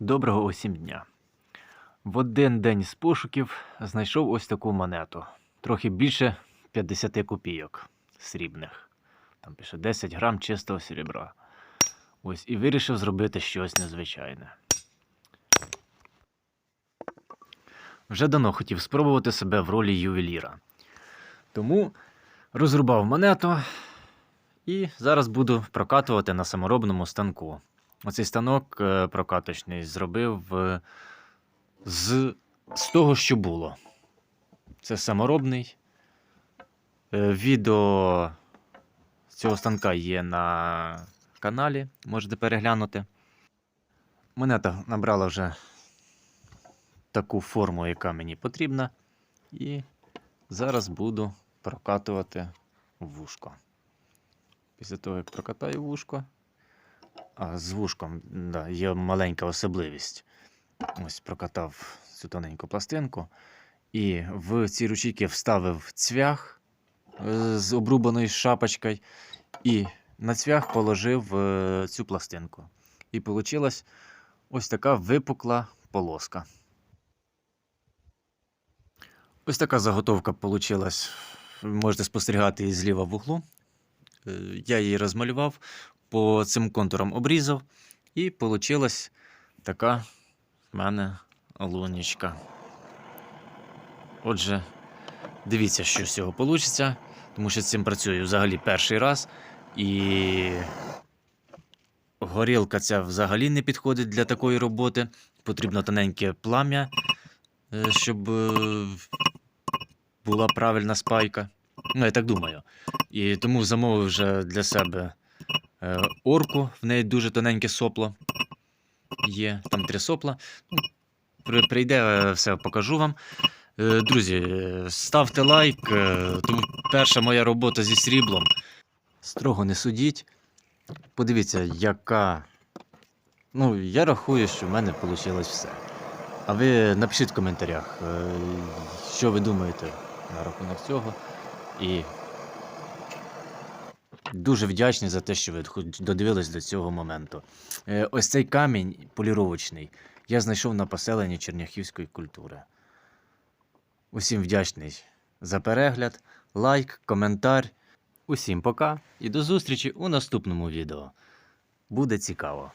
Доброго усім дня. В один день з пошуків знайшов ось таку монету. Трохи більше 50 копійок срібних. Там пише 10 грам чистого серебра. Ось і вирішив зробити щось незвичайне. Вже давно хотів спробувати себе в ролі ювеліра. Тому розрубав монету і зараз буду прокатувати на саморобному станку. Оцей станок е, прокаточний зробив е, з, з того, що було. Це саморобний. Е, Відео цього станка є на каналі, можете переглянути. Монета набрала вже таку форму, яка мені потрібна. І зараз буду прокатувати вушко. Після того, як прокатаю вушко, з вушком да, є маленька особливість. Ось прокатав цю тоненьку пластинку. І в ці ручейки вставив цвях е, з обрубаною шапочкою. І на цвях положив е, цю пластинку. І вийшла ось така випукла полоска. Ось така заготовка вийшла. Можете спостерігати її зліва в углу. Е, Я її розмалював, по цим контурам обрізав, і вийшла така в мене лунічка. Отже, дивіться, що з цього вийде, тому що з цим працюю взагалі перший раз. І горілка ця взагалі не підходить для такої роботи. Потрібно тоненьке плам'я, е, щоб е, була правильна спайка. Ну, я так думаю. І тому замовив вже для себе орку. В неї дуже тоненьке сопло. Є, там три сопла. Ну, при- прийде, е, все покажу вам. Е, Друзі, е, ставте лайк, е, тому перша моя робота зі сріблом. Строго не судіть. Подивіться, яка. Ну, я рахую, що в мене вийшло все. А ви напишіть в коментарях, е, що ви думаєте на рахунок цього. І дуже вдячний за те, що ви додивились до цього моменту. Е, Ось цей камінь поліровочний я знайшов на поселенні черняхівської культури. Усім вдячний за перегляд, лайк, коментар. Усім пока і до зустрічі у наступному відео. Буде цікаво.